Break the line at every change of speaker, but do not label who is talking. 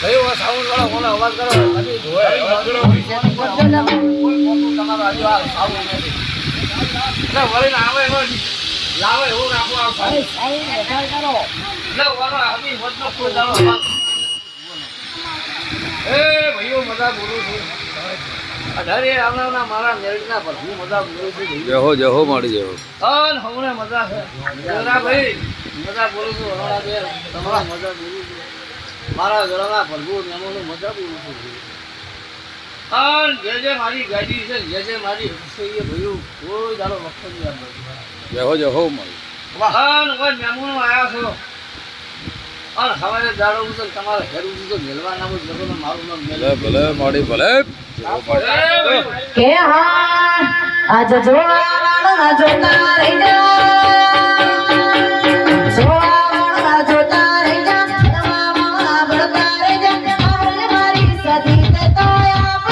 અવાજ કરો? કદી તમારો આજુ આ આવું નથી એટલે વળીને આવે એવો લાવે એવું રાખવું આ સાહેબ. એટલે વળો આવી કોઈ એ ભાઈઓ મજા બોલું છું. અઢારે આવનારના મારા મેરેજના પર. હું મજા બોલું છું.
જહો જહો મળી જહો.
અન હમણાં મજા છે. ભાઈ મજા બોલું છું. હમણાં તમારા મજા બોલું છું. મારા ઘરના પ્રભુ નિયમોનું મજા પૂરું છું અન જે જે મારી ગાડી છે જે જે મારી હશે ભયું કોઈ દારો વખત નહીં આપતો
જહો જહો માડી
વાહન કોઈ મહેમાનો આવ્યા છો? અને સવારે દાડો ઉતર તમારે ઘર ઉતર તો મેલવા નામ જ લગો મારું નામ મેલ
ભલે ભલે માડી ભલે.
કે હા આજ જોવાના જોતા રહી જા Yeah.